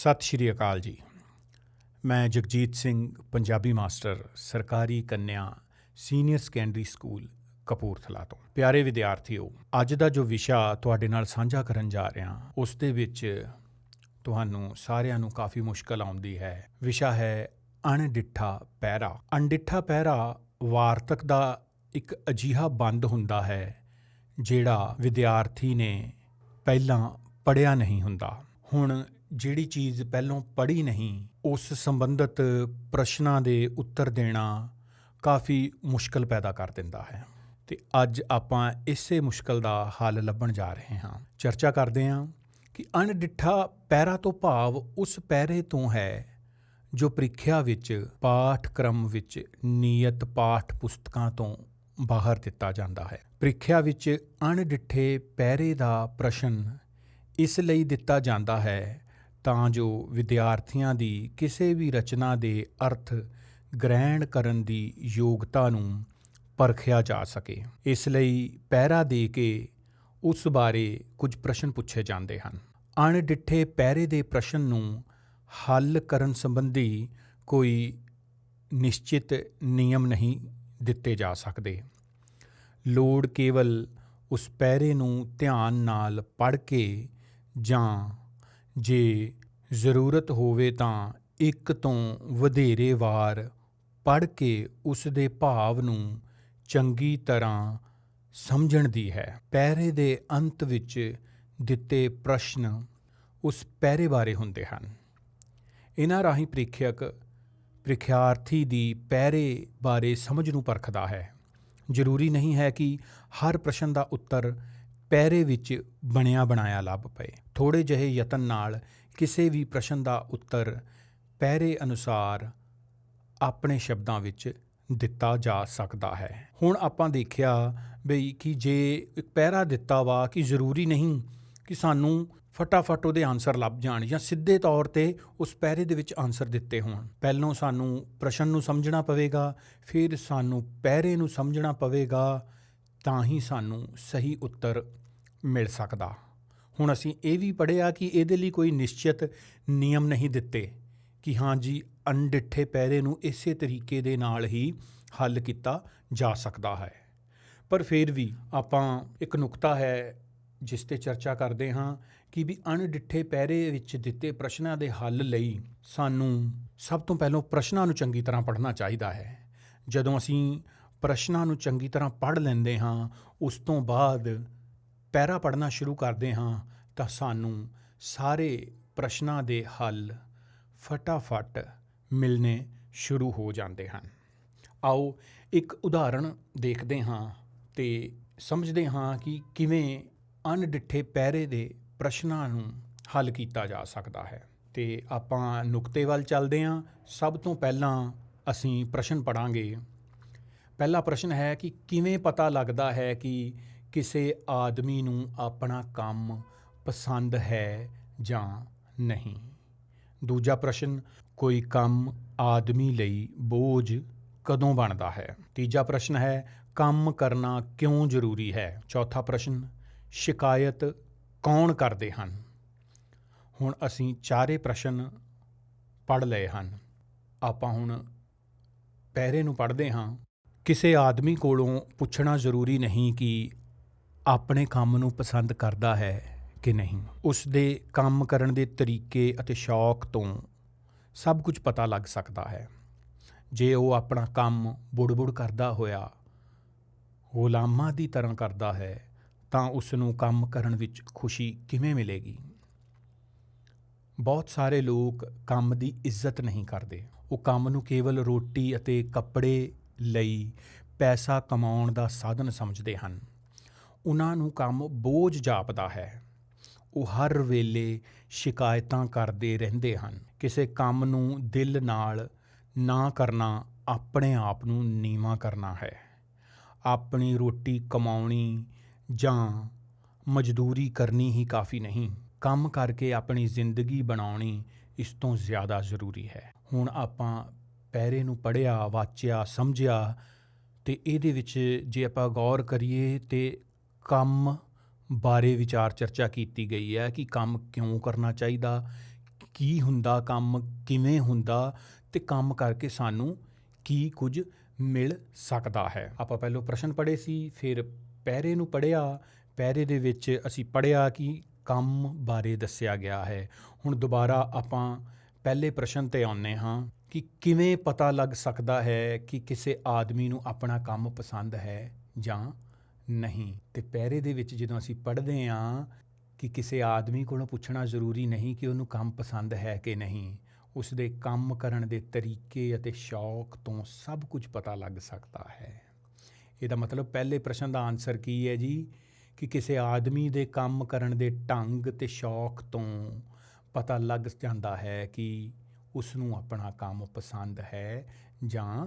ਸਤਿ ਸ਼੍ਰੀ ਅਕਾਲ ਜੀ। ਮੈਂ ਜਗਜੀਤ ਸਿੰਘ, ਪੰਜਾਬੀ ਮਾਸਟਰ, ਸਰਕਾਰੀ ਕੰਨਿਆ, ਸੀਨੀਅਰ ਸੈਕੰਡਰੀ ਸਕੂਲ, ਕਪੂਰਥਲਾ ਤੋਂ। ਪਿਆਰੇ ਵਿਦਿਆਰਥੀਓ, ਅੱਜ ਦਾ ਜੋ ਵਿਸ਼ਾ ਤੁਹਾਡੇ ਨਾਲ ਸਾਂਝਾ ਕਰਨ ਜਾ ਰਿਹਾ, ਉਸ ਦੇ ਵਿੱਚ ਤੁਹਾਨੂੰ ਸਾਰਿਆਂ ਨੂੰ ਕਾਫੀ ਮੁਸ਼ਕਲ ਆਉਂਦੀ ਹੈ। ਵਿਸ਼ਾ ਹੈ ਅਣਡਿੱਠਾ ਪਹਿਰਾ। ਅਣਡਿੱਠਾ ਪਹਿਰਾ ਵਾਰਤਕ ਦਾ ਇੱਕ ਅਜੀਹਾ ਬੰਦ ਹੁੰਦਾ ਹੈ, ਜਿਹੜਾ ਵਿਦਿਆਰਥੀ ਨੇ ਪਹਿਲਾਂ ਪੜਿਆ ਨਹੀਂ ਹੁੰਦਾ। ਹੁਣ ਜਿਹੜੀ ਚੀਜ਼ ਪਹਿਲਾਂ ਪੜ੍ਹੀ ਨਹੀਂ, ਉਸ ਸੰਬੰਧਿਤ ਪ੍ਰਸ਼ਨਾਂ ਦੇ ਉੱਤਰ ਦੇਣਾ ਕਾਫੀ ਮੁਸ਼ਕਲ ਪੈਦਾ ਕਰ ਦਿੰਦਾ ਹੈ। ਤੇ ਅੱਜ ਆਪਾਂ ਇਸੇ ਮੁਸ਼ਕਲ ਦਾ ਹੱਲ ਲੱਭਣ ਜਾ ਰਹੇ ਹਾਂ। ਚਰਚਾ ਕਰਦੇ ਹਾਂ ਕਿ ਅਣਡਿੱਠਾ ਪੈਰਾ ਤੋਂ ਭਾਵ ਉਸ ਪੈਰੇ ਤੋਂ ਹੈ ਜੋ ਪ੍ਰੀਖਿਆ ਵਿੱਚ, ਪਾਠਕ੍ਰਮ ਵਿੱਚ, ਨਿਯਤ ਪਾਠ ਪੁਸਤਕਾਂ ਤੋਂ ਬਾਹਰ ਦਿੱਤਾ ਜਾਂਦਾ ਹੈ। ਪ੍ਰੀਖਿਆ ਵਿੱਚ ਅਣਡਿੱਠੇ ਪੈਰੇ ਦਾ ਪ੍ਰਸ਼ਨ ਇਸ ਲਈ ਦਿੱਤਾ ਜਾਂਦਾ ਹੈ ਤਾਂ ਜੋ ਵਿਦਿਆਰਥੀਆਂ ਦੀ ਕਿਸੇ ਵੀ ਰਚਨਾ ਦੇ ਅਰਥ ਗ੍ਰਹਿਣ ਕਰਨ ਦੀ ਯੋਗਤਾ ਨੂੰ ਪਰਖਿਆ ਜਾ ਸਕੇ। ਇਸ ਲਈ ਪਹਿਰਾ ਦੇ ਕੇ ਉਸ ਬਾਰੇ ਕੁਝ ਪ੍ਰਸ਼ਨ ਪੁੱਛੇ ਜਾਂਦੇ ਹਨ। ਅਣਡਿੱਠੇ ਪਹਿਰੇ ਦੇ ਪ੍ਰਸ਼ਨ ਨੂੰ ਹੱਲ ਕਰਨ ਸੰਬੰਧੀ ਕੋਈ ਨਿਸ਼ਚਿਤ ਨਿਯਮ ਨਹੀਂ ਦਿੱਤੇ ਜਾ ਸਕਦੇ। ਲੋੜ ਕੇਵਲ ਉਸ ਪਹਿਰੇ ਨੂੰ ਧਿਆਨ ਨਾਲ ਪੜ੍ਹ ਕੇ ਜਾਂ ਜੇ ਜ਼ਰੂਰਤ ਹੋਵੇ ਤਾਂ ਇੱਕ ਤੋਂ ਵਧੇਰੇ ਵਾਰ ਪੜ੍ਹ ਕੇ ਉਸ ਦੇ ਭਾਵ ਨੂੰ ਚੰਗੀ ਤਰ੍ਹਾਂ ਸਮਝਣ ਦੀ ਹੈ। ਪਹਿਰੇ ਦੇ ਅੰਤ ਵਿੱਚ ਦਿੱਤੇ ਪ੍ਰਸ਼ਨ ਉਸ ਪਹਿਰੇ ਬਾਰੇ ਹੁੰਦੇ ਹਨ। ਇਹਨਾਂ ਰਾਹੀਂ ਪ੍ਰੀਖਿਅਕ ਪ੍ਰੀਖਿਆਰਥੀ ਦੀ ਪਹਿਰੇ ਬਾਰੇ ਸਮਝ ਨੂੰ ਪਰਖਦਾ ਹੈ। ਜ਼ਰੂਰੀ ਨਹੀਂ ਹੈ ਕਿ ਹਰ ਪ੍ਰਸ਼ਨ ਦਾ ਉੱਤਰ ਪਹਿਰੇ ਵਿੱਚ ਬਣਿਆ ਬਣਾਇਆ ਲੱਭ ਪਏ। ਥੋੜੇ ਜਿਹੇ ਯਤਨ ਨਾਲ ਕਿਸੇ ਵੀ ਪ੍ਰਸ਼ਨ ਦਾ ਉੱਤਰ ਪਹਿਰੇ ਅਨੁਸਾਰ ਆਪਣੇ ਸ਼ਬਦਾਂ ਵਿੱਚ ਦਿੱਤਾ ਜਾ ਸਕਦਾ ਹੈ। ਹੁਣ ਆਪਾਂ ਦੇਖਿਆ ਬਈ ਕਿ ਜੇ ਇੱਕ ਪਹਿਰਾ ਦਿੱਤਾ ਵਾ ਕਿ ਜ਼ਰੂਰੀ ਨਹੀਂ ਕਿ ਸਾਨੂੰ ਫਟਾਫਟ ਉਹਦੇ ਆਨਸਰ ਲੱਭ ਜਾਣ ਜਾਂ ਸਿੱਧੇ ਤੌਰ ਤੇ ਉਸ ਪਹਿਰੇ ਦੇ ਵਿੱਚ ਆਨਸਰ ਦਿੱਤੇ ਹੋਣ। ਪਹਿਲਾਂ ਸਾਨੂੰ ਪ੍ਰਸ਼ਨ ਨੂੰ ਸਮਝਣਾ ਪਵੇਗਾ, ਫਿਰ ਸਾਨੂੰ ਪਹਿਰੇ ਨੂੰ ਸਮਝਣਾ ਪਵੇਗਾ, ਤਾਂ ਹੀ ਸਾਨੂੰ ਸਹੀ ਉੱਤਰ ਮਿਲ ਸਕਦਾ। ਹੁਣ ਅਸੀਂ ਇਹ ਵੀ ਪੜ੍ਹਿਆ ਕਿ ਇਹਦੇ ਲਈ ਕੋਈ ਨਿਸ਼ਚਿਤ ਨਿਯਮ ਨਹੀਂ ਦਿੱਤੇ ਕਿ ਹਾਂ ਜੀ, ਅਣਡਿੱਠੇ ਪਹਿਰੇ ਨੂੰ ਇਸੇ ਤਰੀਕੇ ਦੇ ਨਾਲ ਹੀ ਹੱਲ ਕੀਤਾ ਜਾ ਸਕਦਾ ਹੈ। ਪਰ ਫਿਰ ਵੀ ਆਪਾਂ ਇੱਕ ਨੁਕਤਾ ਹੈ ਜਿਸ ਤੇ ਚਰਚਾ ਕਰਦੇ ਹਾਂ ਕਿ ਵੀ ਅਣਡਿੱਠੇ ਪਹਿਰੇ ਵਿੱਚ ਦਿੱਤੇ ਪ੍ਰਸ਼ਨਾਂ ਦੇ ਹੱਲ ਲਈ ਸਾਨੂੰ ਸਭ ਤੋਂ ਪਹਿਲਾਂ ਪ੍ਰਸ਼ਨਾਂ ਨੂੰ ਚੰਗੀ ਤਰ੍ਹਾਂ ਪੜ੍ਹਨਾ ਚਾਹੀਦਾ ਹੈ। ਜਦੋਂ ਅਸੀਂ ਪ੍ਰਸ਼ਨਾਂ ਨੂੰ ਚੰਗੀ ਤਰ੍ਹਾਂ ਪੜ੍ਹ ਲੈਂਦੇ ਹਾਂ, ਉਸ ਤੋਂ ਬਾਅਦ ਪੈਰਾ ਪੜ੍ਹਨਾ ਸ਼ੁਰੂ ਕਰਦੇ ਹਾਂ ਤਾਂ ਸਾਨੂੰ ਸਾਰੇ ਪ੍ਰਸ਼ਨਾਂ ਦੇ ਹੱਲ ਫਟਾਫਟ ਮਿਲਨੇ ਸ਼ੁਰੂ ਹੋ ਜਾਂਦੇ ਹਨ। ਆਓ ਇੱਕ ਉਦਾਹਰਣ ਦੇਖਦੇ ਹਾਂ ਤੇ ਸਮਝਦੇ ਹਾਂ ਕਿ ਕਿਵੇਂ ਅਣਡਿੱਠੇ ਪਹਿਰੇ ਦੇ ਪ੍ਰਸ਼ਨਾਂ ਨੂੰ ਹੱਲ ਕੀਤਾ ਜਾ ਸਕਦਾ ਹੈ। ਤੇ ਆਪਾਂ ਨੁਕਤੇ ਵੱਲ ਚੱਲਦੇ ਹਾਂ। ਸਭ ਤੋਂ ਪਹਿਲਾਂ ਅਸੀਂ ਪ੍ਰਸ਼ਨ ਪੜਾਂਗੇ ਪਹਿਲਾ ਪ੍ਰਸ਼ਨ ਹੈ ਕਿ ਕਿਵੇਂ ਪਤਾ ਲੱਗਦਾ ਹੈ ਕਿ ਕਿਸੇ ਆਦਮੀ ਨੂੰ ਆਪਣਾ ਕੰਮ ਪਸੰਦ ਹੈ ਜਾਂ ਨਹੀਂ? ਦੂਜਾ ਪ੍ਰਸ਼ਨ, ਕੋਈ ਕੰਮ ਆਦਮੀ ਲਈ ਬੋਝ ਕਦੋਂ ਬਣਦਾ ਹੈ? ਤੀਜਾ ਪ੍ਰਸ਼ਨ ਹੈ, ਕੰਮ ਕਰਨਾ ਕਿਉਂ ਜ਼ਰੂਰੀ ਹੈ? ਚੌਥਾ ਪ੍ਰਸ਼ਨ, ਸ਼ਿਕਾਇਤ ਕੌਣ ਕਰਦੇ ਹਨ? ਹੁਣ ਅਸੀਂ ਚਾਰੇ ਪ੍ਰਸ਼ਨ ਪੜ ਲਏ ਹਨ। ਆਪਾਂ ਹੁਣ ਪਹਿਰੇ ਨੂੰ ਪੜ੍ਹਦੇ ਹਾਂ। ਕਿਸੇ ਆਦਮੀ ਕੋਲੋਂ ਪੁੱਛਣਾ ਜ਼ਰੂਰੀ ਨਹੀਂ ਕਿ ਆਪਣੇ ਕੰਮ ਨੂੰ ਪਸੰਦ ਕਰਦਾ ਹੈ ਕਿ ਨਹੀਂ? ਉਸ ਦੇ ਕੰਮ ਕਰਨ ਦੇ ਤਰੀਕੇ ਅਤੇ ਸ਼ੌਕ ਤੋਂ ਸਭ ਕੁਝ ਪਤਾ ਲੱਗ ਸਕਦਾ ਹੈ। ਜੇ ਉਹ ਆਪਣਾ ਕੰਮ ਬੁੜਬੁੜ ਕਰਦਾ ਹੋਇਆ ਗੁਲਾਮਾਂ ਦੀ ਤਰ੍ਹਾਂ ਕਰਦਾ ਹੈ, ਤਾਂ ਉਸ ਨੂੰ ਕੰਮ ਕਰਨ ਵਿੱਚ ਖੁਸ਼ੀ ਕਿਵੇਂ ਮਿਲੇਗੀ? ਬਹੁਤ ਸਾਰੇ ਲੋਕ ਕੰਮ ਦੀ ਇੱਜ਼ਤ ਨਹੀਂ ਕਰਦੇ। ਉਹ ਕੰਮ ਨੂੰ ਕੇਵਲ ਰੋਟੀ ਅਤੇ ਕੱਪੜੇ ਲਈ ਪੈਸਾ ਕਮਾਉਣ ਦਾ ਸਾਧਨ ਸਮਝਦੇ ਹਨ। ਉਹਨਾਂ ਨੂੰ ਕੰਮ ਬੋਝ ਜਾਪਦਾ ਹੈ। ਉਹ ਹਰ ਵੇਲੇ ਸ਼ਿਕਾਇਤਾਂ ਕਰਦੇ ਰਹਿੰਦੇ ਹਨ। ਕਿਸੇ ਕੰਮ ਨੂੰ ਦਿਲ ਨਾਲ ਨਾ ਕਰਨਾ ਆਪਣੇ ਆਪ ਨੂੰ ਨੀਵਾ ਕਰਨਾ ਹੈ। ਆਪਣੀ ਰੋਟੀ ਕਮਾਉਣੀ ਜਾਂ ਮਜ਼ਦੂਰੀ ਕਰਨੀ ਹੀ ਕਾਫੀ ਨਹੀਂ। ਕੰਮ ਕਰਕੇ ਆਪਣੀ ਜ਼ਿੰਦਗੀ ਬਣਾਉਣੀ ਇਸ ਤੋਂ ਜ਼ਿਆਦਾ ਜ਼ਰੂਰੀ ਹੈ। ਹੁਣ ਆਪਾਂ ਪਹਿਰੇ ਨੂੰ ਪੜਿਆ ਵਾਚਿਆ, ਸਮਝਿਆ ਤੇ ਇਹਦੇ ਵਿੱਚ ਜੇ ਆਪਾਂ ਗੌਰ ਕਰੀਏ ਤੇ ਕੰਮ ਬਾਰੇ ਵਿਚਾਰ ਚਰਚਾ ਕੀਤੀ ਗਈ ਹੈ ਕਿ ਕੰਮ ਕਿਉਂ ਕਰਨਾ ਚਾਹੀਦਾ, ਕੀ ਹੁੰਦਾ ਕੰਮ, ਕਿਵੇਂ ਹੁੰਦਾ ਤੇ ਕੰਮ ਕਰਕੇ ਸਾਨੂੰ ਕੀ ਕੁਝ ਮਿਲ ਸਕਦਾ ਹੈ। ਆਪਾਂ ਪਹਿਲਾਂ ਪ੍ਰਸ਼ਨ ਪੜ੍ਹੇ ਸੀ, ਫਿਰ ਪਹਿਰੇ ਨੂੰ ਪੜ੍ਹਿਆ, ਪਹਿਰੇ ਦੇ ਵਿੱਚ ਅਸੀਂ ਪੜ੍ਹਿਆ ਕਿ ਕੰਮ ਬਾਰੇ ਦੱਸਿਆ ਗਿਆ ਹੈ। ਹੁਣ ਦੁਬਾਰਾ ਆਪਾਂ ਪਹਿਲੇ ਪ੍ਰਸ਼ਨ ਤੇ ਆਉਂਦੇ ਹਾਂ ਕਿ ਕਿਵੇਂ ਪਤਾ ਲੱਗ ਸਕਦਾ ਹੈ ਕਿ ਕਿਸੇ ਆਦਮੀ ਨੂੰ ਆਪਣਾ ਕੰਮ ਪਸੰਦ ਹੈ ਜਾਂ ਨਹੀਂ। ਤੇ ਪਹਿਰੇ ਦੇ ਵਿੱਚ ਜਦੋਂ ਅਸੀਂ ਪੜ੍ਹਦੇ ਹਾਂ ਕਿ ਕਿਸੇ ਆਦਮੀ ਕੋਲੋਂ ਪੁੱਛਣਾ ਜ਼ਰੂਰੀ ਨਹੀਂ ਕਿ ਉਹਨੂੰ ਕੰਮ ਪਸੰਦ ਹੈ ਕਿ ਨਹੀਂ ਉਸ ਦੇ ਕੰਮ ਕਰਨ ਦੇ ਤਰੀਕੇ ਅਤੇ ਸ਼ੌਕ ਤੋਂ ਸਭ ਕੁਝ ਪਤਾ ਲੱਗ ਸਕਦਾ ਹੈ। ਇਹਦਾ ਮਤਲਬ ਪਹਿਲੇ ਪ੍ਰਸ਼ਨ ਦਾ ਆਨਸਰ ਕੀ ਹੈ ਜੀ? ਕਿ ਕਿਸੇ ਆਦਮੀ ਦੇ ਕੰਮ ਕਰਨ ਦੇ ਢੰਗ ਤੇ ਸ਼ੌਕ ਤੋਂ ਪਤਾ ਲੱਗ ਜਾਂਦਾ ਹੈ ਕਿ ਉਸ ਨੂੰ ਆਪਣਾ ਕੰਮ ਪਸੰਦ ਹੈ ਜਾਂ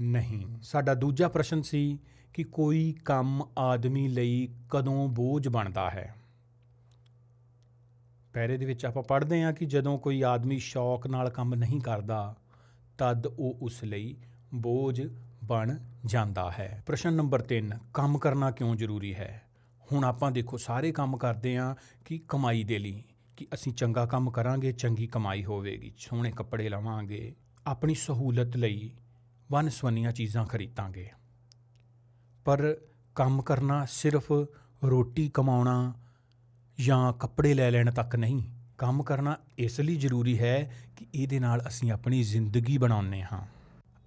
ਨਹੀਂ। ਸਾਡਾ ਦੂਜਾ ਪ੍ਰਸ਼ਨ ਸੀ ਕਿ ਕੋਈ ਕੰਮ ਆਦਮੀ ਲਈ ਕਦੋਂ ਬੋਝ ਬਣਦਾ ਹੈ। ਪਹਿਰੇ ਦੇ ਵਿੱਚ ਆਪਾਂ ਪੜ੍ਹਦੇ ਹਾਂ ਕਿ ਜਦੋਂ ਕੋਈ ਆਦਮੀ ਸ਼ੌਕ ਨਾਲ ਕੰਮ ਨਹੀਂ ਕਰਦਾ, ਤਦ ਉਹ ਉਸ ਲਈ ਬੋਝ ਬਣ ਜਾਂਦਾ ਹੈ। ਪ੍ਰਸ਼ਨ ਨੰਬਰ 3 ਕੰਮ ਕਰਨਾ ਕਿਉਂ ਜ਼ਰੂਰੀ ਹੈ? ਹੁਣ ਆਪਾਂ ਦੇਖੋ, ਸਾਰੇ ਕੰਮ ਕਰਦੇ ਹਾਂ ਕਿ ਕਮਾਈ ਦੇ ਲਈ, ਕਿ ਅਸੀਂ ਚੰਗਾ ਕੰਮ ਕਰਾਂਗੇ, ਚੰਗੀ ਕਮਾਈ ਹੋਵੇਗੀ, ਸੋਹਣੇ ਕੱਪੜੇ ਲਵਾਂਗੇ, ਆਪਣੀ ਸਹੂਲਤ ਲਈ ਵਨ ਸਵੰਨੀਆਂ ਚੀਜ਼ਾਂ ਖਰੀਦਾਂਗੇ। ਪਰ ਕੰਮ ਕਰਨਾ ਸਿਰਫ ਰੋਟੀ ਕਮਾਉਣਾ ਜਾਂ ਕੱਪੜੇ ਲੈ ਲੈਣ ਤੱਕ ਨਹੀਂ। ਕੰਮ ਕਰਨਾ ਇਸ ਲਈ ਜ਼ਰੂਰੀ ਹੈ ਕਿ ਇਹਦੇ ਨਾਲ ਅਸੀਂ ਆਪਣੀ ਜ਼ਿੰਦਗੀ ਬਣਾਉਂਦੇ ਹਾਂ।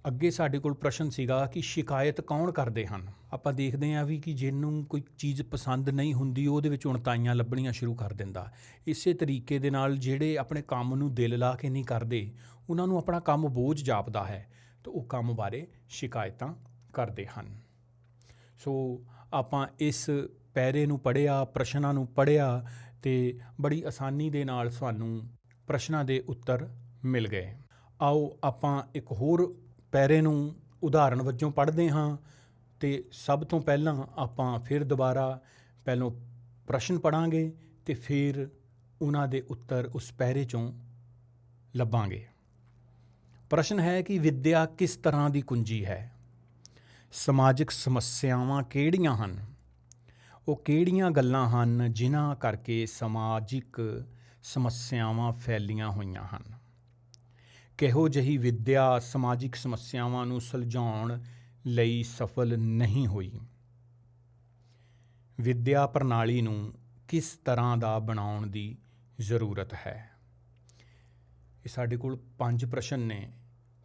ਅੱਗੇ ਸਾਡੇ ਕੋਲ ਪ੍ਰਸ਼ਨ ਸੀਗਾ ਕਿ ਸ਼ਿਕਾਇਤ ਕੌਣ ਕਰਦੇ ਹਨ? ਆਪਾਂ ਦੇਖਦੇ ਹਾਂ ਵੀ ਕਿ ਜਿਹਨੂੰ ਕੋਈ ਚੀਜ਼ ਪਸੰਦ ਨਹੀਂ ਹੁੰਦੀ, ਉਹਦੇ ਵਿੱਚ ਉਣਤਾਈਆਂ ਲੱਭਣੀਆਂ ਸ਼ੁਰੂ ਕਰ ਦਿੰਦਾ। ਇਸੇ ਤਰੀਕੇ ਦੇ ਨਾਲ ਜਿਹੜੇ ਆਪਣੇ ਕੰਮ ਨੂੰ ਦਿਲ ਲਾ ਕੇ ਨਹੀਂ ਕਰਦੇ, ਉਹਨਾਂ ਨੂੰ ਆਪਣਾ ਕੰਮ ਬੋਝ ਜਾਪਦਾ ਹੈ। ਤਾਂ ਉਹ ਕੰਮ ਬਾਰੇ ਸ਼ਿਕਾਇਤਾਂ ਕਰਦੇ ਹਨ। ਸੋ ਆਪਾਂ ਇਸ ਪੈਰੇ ਨੂੰ ਪੜ੍ਹਿਆ, ਪ੍ਰਸ਼ਨਾਂ ਨੂੰ ਪੜ੍ਹਿਆ ਤੇ ਬੜੀ ਆਸਾਨੀ ਦੇ ਨਾਲ ਸਾਨੂੰ ਪ੍ਰਸ਼ਨਾਂ ਦੇ ਉੱਤਰ ਮਿਲ ਗਏ। ਆਓ ਆਪਾਂ ਇੱਕ ਹੋਰ ਪੈਰੇ ਨੂੰ ਉਦਾਹਰਣ ਵਜੋਂ ਪੜ੍ਹਦੇ ਹਾਂ ਤੇ ਸਭ ਤੋਂ ਪਹਿਲਾਂ ਆਪਾਂ ਫਿਰ ਦੁਬਾਰਾ ਪਹਿਲੋਂ ਪ੍ਰਸ਼ਨ ਪੜਾਂਗੇ ਤੇ ਫਿਰ ਉਹਨਾਂ ਦੇ ਉੱਤਰ ਉਸ ਪੈਰੇ ਚੋਂ ਲੱਭਾਂਗੇ। ਪ੍ਰਸ਼ਨ ਹੈ ਕਿ ਵਿੱਦਿਆ ਕਿਸ ਤਰ੍ਹਾਂ ਦੀ ਕੁੰਜੀ ਹੈ? ਸਮਾਜਿਕ ਸਮੱਸਿਆਵਾਂ ਕਿਹੜੀਆਂ ਹਨ? ਉਹ ਕਿਹੜੀਆਂ ਗੱਲਾਂ ਹਨ ਜਿਨ੍ਹਾਂ ਕਰਕੇ ਸਮਾਜਿਕ ਸਮੱਸਿਆਵਾਂ ਫੈਲੀਆਂ ਹੋਈਆਂ ਹਨ? ਕਿਹੋ ਜਿਹੀ ਵਿੱਦਿਆ ਸਮਾਜਿਕ ਸਮੱਸਿਆਵਾਂ ਨੂੰ ਸੁਲਝਾਉਣ ਲਈ ਸਫਲ ਨਹੀਂ ਹੋਈ? ਵਿੱਦਿਆ ਪ੍ਰਣਾਲੀ ਨੂੰ ਕਿਸ ਤਰ੍ਹਾਂ ਦਾ ਬਣਾਉਣ ਦੀ ਜ਼ਰੂਰਤ ਹੈ? ਇਹ ਸਾਡੇ ਕੋਲ ਪੰਜ ਪ੍ਰਸ਼ਨ ਨੇ।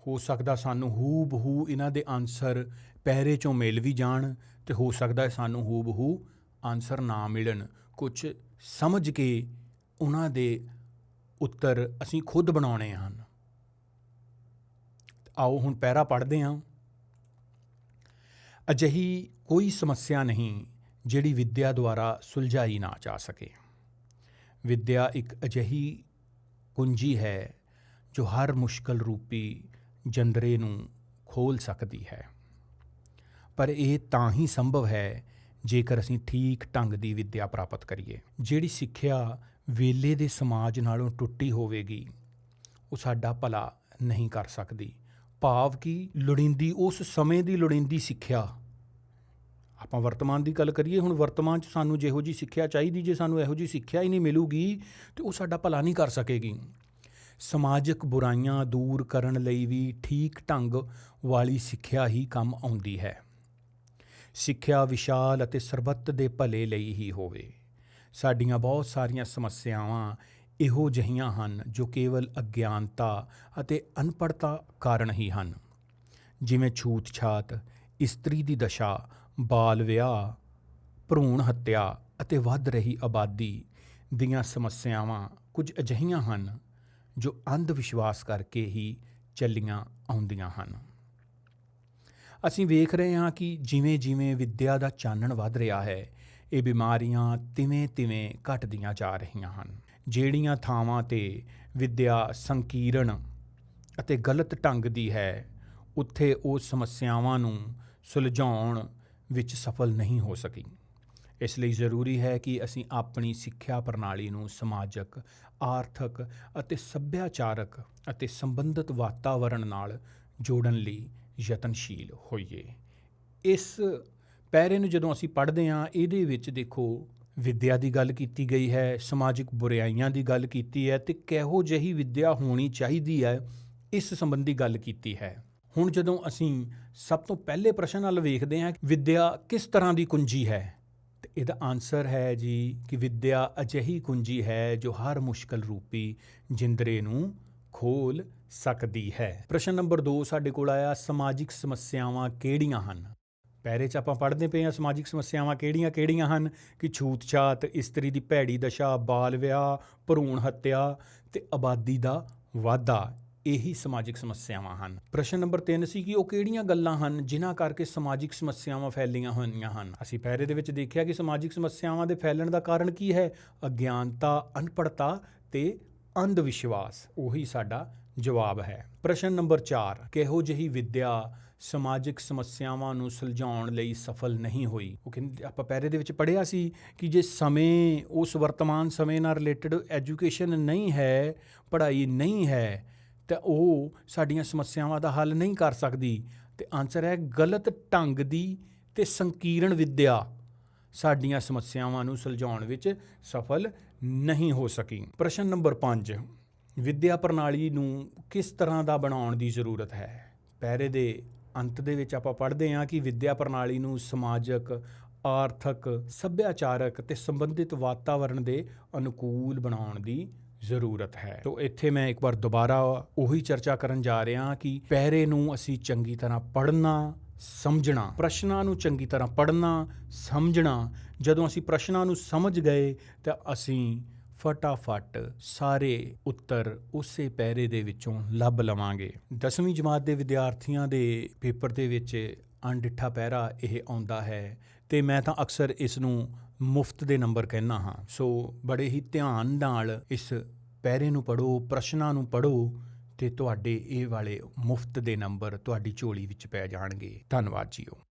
ਹੋ ਸਕਦਾ ਸਾਨੂੰ ਹੂ ਬਹੂ ਇਹਨਾਂ ਦੇ ਆਨਸਰ ਪਹਿਰੇ ਚੋਂ ਮਿਲ ਵੀ ਜਾਣ ਤੇ ਹੋ ਸਕਦਾ ਹੈ ਸਾਨੂੰ ਹੂ ਬਹੂ ਆਨਸਰ ਨਾ ਮਿਲਣ। ਕੁਝ ਸਮਝ ਕੇ ਉਹਨਾਂ ਦੇ ਉੱਤਰ ਅਸੀਂ ਖੁਦ ਬਣਾਉਣੇ ਹਨ। ਆਓ ਹੁਣ ਪਹਿਰਾ ਪੜ੍ਹਦੇ ਹਾਂ। ਅਜਿਹੀ ਕੋਈ ਸਮੱਸਿਆ ਨਹੀਂ ਜਿਹੜੀ ਵਿਦਿਆ ਦੁਆਰਾ ਸੁਲਝਾਈ ਨਾ ਜਾ ਸਕੇ। ਵਿਦਿਆ ਇੱਕ ਅਜਿਹੀ ਕੁੰਜੀ ਹੈ ਜੋ ਹਰ ਮੁਸ਼ਕਲ ਰੂਪੀ ਜੰਦਰੇ ਨੂੰ ਖੋਲ ਸਕਦੀ ਹੈ। ਪਰ ਇਹ ਤਾਂ ਹੀ ਸੰਭਵ ਹੈ ਜੇਕਰ ਅਸੀਂ ਠੀਕ ਢੰਗ ਦੀ ਵਿੱਦਿਆ ਪ੍ਰਾਪਤ ਕਰੀਏ। ਜਿਹੜੀ ਸਿੱਖਿਆ ਵੇਲੇ ਦੇ ਸਮਾਜ ਨਾਲੋਂ ਟੁੱਟੀ ਹੋਵੇਗੀ, ਉਹ ਸਾਡਾ ਭਲਾ ਨਹੀਂ ਕਰ ਸਕਦੀ। ਭਾਵ ਕਿ ਲੋੜੀਂਦੀ, ਉਸ ਸਮੇਂ ਦੀ ਲੋੜੀਂਦੀ ਸਿੱਖਿਆ। ਆਪਾਂ ਵਰਤਮਾਨ ਦੀ ਗੱਲ ਕਰੀਏ, ਹੁਣ ਵਰਤਮਾਨ 'ਚ ਸਾਨੂੰ ਜਿਹੋ ਜੀ ਸਿੱਖਿਆ ਚਾਹੀਦੀ, ਜੇ ਸਾਨੂੰ ਇਹੋ ਜੀ ਸਿੱਖਿਆ ਹੀ ਨਹੀਂ ਮਿਲੂਗੀ, ਤੇ ਉਹ ਸਾਡਾ ਭਲਾ ਨਹੀਂ ਕਰ ਸਕੇਗੀ। ਸਮਾਜਿਕ ਬੁਰਾਈਆਂ ਦੂਰ ਕਰਨ ਲਈ ਵੀ ਠੀਕ ਢੰਗ ਵਾਲੀ ਸਿੱਖਿਆ ਹੀ ਕੰਮ ਆਉਂਦੀ ਹੈ। ਸਿੱਖਿਆ ਵਿਸ਼ਾਲ ਅਤੇ ਸਰਬੱਤ ਦੇ ਭਲੇ ਲਈ ਹੀ ਹੋਵੇ। ਸਾਡੀਆਂ ਬਹੁਤ ਸਾਰੀਆਂ ਸਮੱਸਿਆਵਾਂ ਇਹੋ ਜਿਹੀਆਂ ਹਨ ਜੋ ਕੇਵਲ ਅਗਿਆਨਤਾ ਅਤੇ ਅਨਪੜਤਾ ਕਾਰਨ ਹੀ ਹਨ। ਜਿਵੇਂ ਛੂਤ-ਛਾਤ, ਇਸਤਰੀ ਦੀ ਦਸ਼ਾ, ਬਾਲ ਵਿਆਹ, ਭਰੂਣ ਹੱਤਿਆ ਅਤੇ ਵੱਧ ਰਹੀ ਆਬਾਦੀ ਦੀਆਂ ਸਮੱਸਿਆਵਾਂ ਕੁਝ ਅਜਿਹੀਆਂ ਹਨ ਜੋ ਅੰਧ ਵਿਸ਼ਵਾਸ ਕਰਕੇ ਹੀ ਚੱਲੀਆਂ ਆਉਂਦੀਆਂ ਹਨ। ਅਸੀਂ ਵੇਖ ਰਹੇ ਹਾਂ ਕਿ ਜਿਵੇਂ-ਜਿਵੇਂ ਵਿੱਦਿਆ ਦਾ ਚਾਨਣ ਵੱਧ ਰਿਹਾ ਹੈ, ਇਹ ਬਿਮਾਰੀਆਂ ਤਿਵੇਂ-ਤਿਵੇਂ ਘਟਦੀਆਂ ਜਾ ਰਹੀਆਂ ਹਨ। ਜਿਹੜੀਆਂ ਥਾਵਾਂ ਤੇ ਵਿੱਦਿਆ ਸੰਕੀਰਣ ਅਤੇ ਗਲਤ ਢੰਗ ਦੀ ਹੈ, ਉੱਥੇ ਉਹ ਸਮੱਸਿਆਵਾਂ ਨੂੰ ਸੁਲਝਾਉਣ ਵਿੱਚ ਸਫਲ ਨਹੀਂ ਹੋ ਸਕੀ। ਇਸ ਲਈ ਜ਼ਰੂਰੀ ਹੈ ਕਿ ਅਸੀਂ ਆਪਣੀ ਸਿੱਖਿਆ ਪ੍ਰਣਾਲੀ ਨੂੰ ਸਮਾਜਿਕ ਆਰਥਿਕ ਅਤੇ ਸੱਭਿਆਚਾਰਕ ਅਤੇ ਸੰਬੰਧਿਤ ਵਾਤਾਵਰਣ ਨਾਲ ਜੋੜਨ ਲਈ ਯਤਨਸ਼ੀਲ ਹੋਈਏ। ਇਸ ਪੈਰੇ ਨੂੰ ਜਦੋਂ ਅਸੀਂ ਪੜ੍ਹਦੇ ਹਾਂ, ਇਹਦੇ ਵਿੱਚ ਦੇਖੋ, ਵਿੱਦਿਆ ਦੀ ਗੱਲ ਕੀਤੀ ਗਈ ਹੈ, ਸਮਾਜਿਕ ਬੁਰਾਈਆਂ ਦੀ ਗੱਲ ਕੀਤੀ ਹੈ ਤੇ ਕਿਹੋ ਜਿਹੀ ਵਿੱਦਿਆ ਹੋਣੀ ਚਾਹੀਦੀ ਹੈ, ਇਸ ਸੰਬੰਧੀ ਗੱਲ ਕੀਤੀ ਹੈ। ਹੁਣ ਜਦੋਂ ਅਸੀਂ ਸਭ ਤੋਂ ਪਹਿਲੇ ਪ੍ਰਸ਼ਨ ਵੱਲ ਵੇਖਦੇ ਹਾਂ ਵਿੱਦਿਆ ਕਿਸ ਤਰ੍ਹਾਂ ਦੀ ਕੁੰਜੀ ਹੈ ਇਹਦਾ ਆਨਸਰ ਹੈ ਜੀ ਕਿ ਵਿੱਦਿਆ ਅਜਿਹੀ ਕੁੰਜੀ ਹੈ ਜੋ ਹਰ ਮੁਸ਼ਕਲ ਰੂਪੀ ਜਿੰਦਰੇ ਨੂੰ ਖੋਲ ਸਕਦੀ ਹੈ। ਪ੍ਰਸ਼ਨ ਨੰਬਰ 2 ਸਾਡੇ ਕੋਲ ਆਇਆ, ਸਮਾਜਿਕ ਸਮੱਸਿਆਵਾਂ ਕਿਹੜੀਆਂ ਹਨ? ਪੈਰੇ ਚ ਆਪਾਂ ਪੜ੍ਹਦੇ ਪਏ ਹਾਂ, ਸਮਾਜਿਕ ਸਮੱਸਿਆਵਾਂ ਕਿਹੜੀਆਂ ਕਿਹੜੀਆਂ ਹਨ? ਕਿ ਛੂਤਛਾਤ, ਇਸਤਰੀ ਦੀ ਭੈੜੀ ਦਸ਼ਾ ਬਾਲ ਵਿਆਹ ਭਰੂਣ ਹੱਤਿਆ ਤੇ ਆਬਾਦੀ ਦਾ ਵਾਧਾ। ਇਹੀ ਸਮਾਜਿਕ ਸਮੱਸਿਆਵਾਂ ਹਨ। ਪ੍ਰਸ਼ਨ ਨੰਬਰ 3 ਸੀ ਕਿ ਉਹ ਕਿਹੜੀਆਂ ਗੱਲਾਂ ਹਨ ਜਿਨ੍ਹਾਂ ਕਰਕੇ ਸਮਾਜਿਕ ਸਮੱਸਿਆਵਾਂ ਫੈਲੀਆਂ ਹੋਈਆਂ ਹਨ? ਅਸੀਂ ਪਹਿਰੇ ਦੇ ਵਿੱਚ ਦੇਖਿਆ ਕਿ ਸਮਾਜਿਕ ਸਮੱਸਿਆਵਾਂ ਦੇ ਫੈਲਣ ਦਾ ਕਾਰਨ ਕੀ ਹੈ? ਅਗਿਆਨਤਾ ਅਨਪੜਤਾ ਤੇ ਅੰਧ ਵਿਸ਼ਵਾਸ ਉਹੀ ਸਾਡਾ ਜਵਾਬ ਹੈ। ਪ੍ਰਸ਼ਨ ਨੰਬਰ 4 ਕਿਹੋ ਜਿਹੀ ਵਿੱਦਿਆ ਸਮਾਜਿਕ ਸਮੱਸਿਆਵਾਂ ਨੂੰ ਸੁਲਝਾਉਣ ਲਈ ਸਫਲ ਨਹੀਂ ਹੋਈ? ਉਹ ਕਹਿੰਦੇ, ਆਪਾਂ ਪਹਿਰੇ ਦੇ ਵਿੱਚ ਪੜ੍ਹਿਆ ਸੀ ਕਿ ਜੇ ਸਮੇਂ, ਉਸ ਵਰਤਮਾਨ ਸਮੇਂ ਨਾਲ ਰਿਲੇਟਡ ਐਜੂਕੇਸ਼ਨ ਨਹੀਂ ਹੈ, ਪੜ੍ਹਾਈ ਨਹੀਂ ਹੈ ਤਾਂ ਉਹ ਸਾਡੀਆਂ ਸਮੱਸਿਆਵਾਂ ਦਾ ਹੱਲ ਨਹੀਂ ਕਰ ਸਕਦੀ। ਤੇ ਆਨਸਰ ਹੈ ਗਲਤ ਢੰਗ ਦੀ ਤੇ ਸੰਕੀਰਣ ਵਿੱਦਿਆ। ਸਾਡੀਆਂ ਸਮੱਸਿਆਵਾਂ ਨੂੰ ਸੁਲਝਾਉਣ ਵਿੱਚ ਸਫਲ ਨਹੀਂ ਹੋ ਸਕੀ। ਪ੍ਰਸ਼ਨ ਨੰਬਰ 5 ਵਿੱਦਿਆ ਪ੍ਰਣਾਲੀ ਨੂੰ ਕਿਸ ਤਰ੍ਹਾਂ ਦਾ ਬਣਾਉਣ ਦੀ ਜ਼ਰੂਰਤ ਹੈ? ਪਹਿਰੇ ਦੇ ਅੰਤ ਦੇ ਵਿੱਚ ਆਪਾਂ ਪੜ੍ਹਦੇ ਹਾਂ ਕਿ ਵਿੱਦਿਆ ਪ੍ਰਣਾਲੀ ਨੂੰ ਸਮਾਜਿਕ, ਆਰਥਿਕ, ਸੱਭਿਆਚਾਰਕ ਤੇ ਸੰਬੰਧਿਤ ਵਾਤਾਵਰਣ ਦੇ ਅਨੁਕੂਲ ਬਣਾਉਣ ਦੀ ਜ਼ਰੂਰਤ ਹੈ। ਤੋਂ ਇੱਥੇ ਮੈਂ ਇੱਕ ਵਾਰ ਦੁਬਾਰਾ ਉਹੀ ਚਰਚਾ ਕਰਨ ਜਾ ਰਿਹਾ ਕਿ ਪਹਿਰੇ ਨੂੰ ਅਸੀਂ ਚੰਗੀ ਤਰ੍ਹਾਂ ਪੜ੍ਹਨਾ, ਸਮਝਣਾ, ਪ੍ਰਸ਼ਨਾਂ ਨੂੰ ਚੰਗੀ ਤਰ੍ਹਾਂ ਪੜ੍ਹਨਾ, ਸਮਝਣਾ, ਜਦੋਂ ਅਸੀਂ ਪ੍ਰਸ਼ਨਾਂ ਨੂੰ ਸਮਝ ਗਏ ਤਾਂ ਅਸੀਂ ਫਟਾਫਟ ਸਾਰੇ ਉੱਤਰ ਉਸੇ ਪਹਿਰੇ ਦੇ ਵਿੱਚੋਂ ਲੱਭ ਲਵਾਂਗੇ। 10ਵੀਂ ਜਮਾਤ ਦੇ ਵਿਦਿਆਰਥੀਆਂ ਦੇ ਪੇਪਰ ਦੇ ਵਿੱਚ ਅਣਡਿੱਠਾ ਪਹਿਰਾ ਇਹ ਆਉਂਦਾ ਹੈ ਤੇ ਮੈਂ ਤਾਂ ਅਕਸਰ ਇਸ ਨੂੰ ਮੁਫਤ ਦੇ ਨੰਬਰ ਕਹਿਣਾ ਹਾਂ। ਸੋ ਬੜੇ ਹੀ ਧਿਆਨ ਨਾਲ ਇਸ ਪਹਿਰੇ ਨੂੰ ਪੜੋ ਪ੍ਰਸ਼ਨਾਂ ਨੂੰ ਪੜੋ ਤੇ ਤੁਹਾਡੇ ਇਹ ਵਾਲੇ ਮੁਫਤ ਦੇ ਨੰਬਰ ਤੁਹਾਡੀ ਝੋਲੀ ਵਿੱਚ ਪੈ ਜਾਣਗੇ। ਧੰਨਵਾਦ ਜੀਓ।